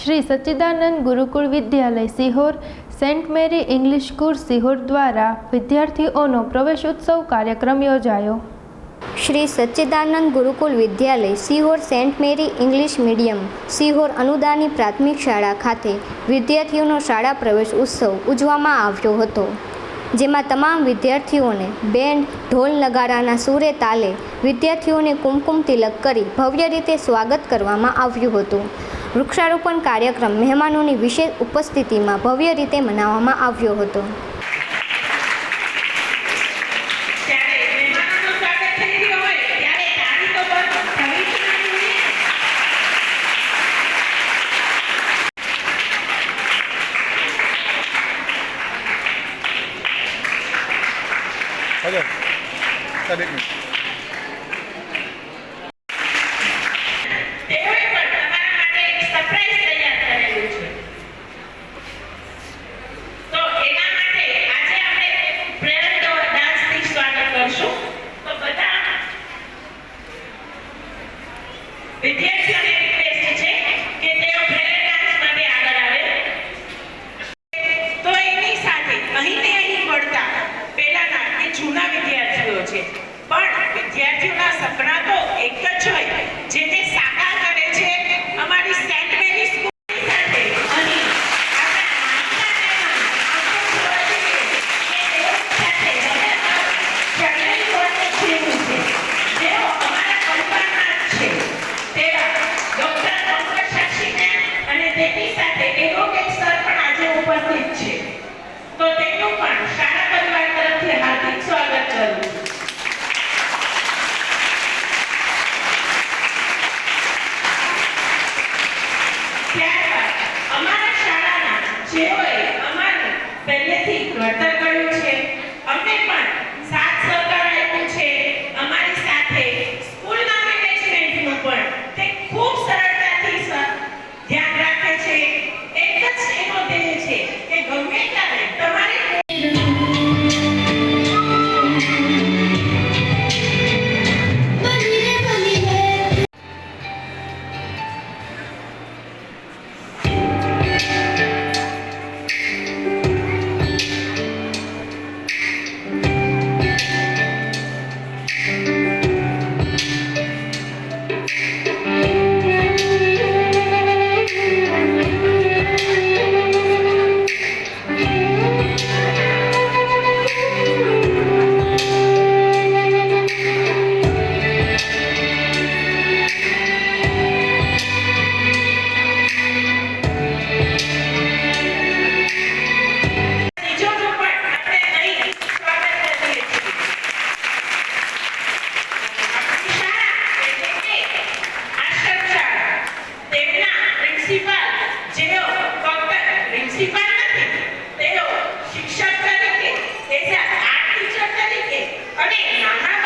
Shri Sachchidanand Gurukul Vidyalaya Sihor, saint Mary English school Sihor દ્વારા વિદ્યાર્થીઓનો પ્રવેશ ઉત્સવ કાર્યક્રમ યોજાયો. Shri Sachchidanand Gurukul Vidyalaya Sihor saint Mary English medium Sihor અનુદાની પ્રાથમિક શાળા ખાતે વિદ્યાર્થીઓનો શાળા પ્રવેશ ઉત્સવ ઉજવવામાં આવ્યો હતો, જેમાં તમામ વિદ્યાર્થીઓને બેન્ડ, ઢોલ નગારાના સૂરે તાલે વિદ્યાર્થીઓને કુમકુમ તિલક કરી ભવ્ય રીતે સ્વાગત કરવામાં આવ્યું હતું. વૃક્ષારોપણ કાર્યક્રમ મહેમાનોની વિશેષ ઉપસ્થિતિમાં ભવ્ય રીતે મનાવવામાં આવ્યો હતો. ત્યારે મહેમાનોનું વિદ્યાર્થીઓના સપના તો એક જ હોય, જે તે સાકાર કરે છે અમારી સેન્ટ મેરી સ્કૂલ સાથે. આજે ઉપસ્થિત છે. તો તેનું પણ શાળા પરિવાર તરફથી હાર્દિક સ્વાગત કરું છું ત્યારબાદ અમારા શાળાના જેઓએ અમારું પહેલેથી ઘડતર કર્યું છે અમને પણ જેઓ ફક્ત પ્રિન્સિપાલ નથી તેઓ શિક્ષક તરીકે તેના આર્ટ ટીચર તરીકે અને નાના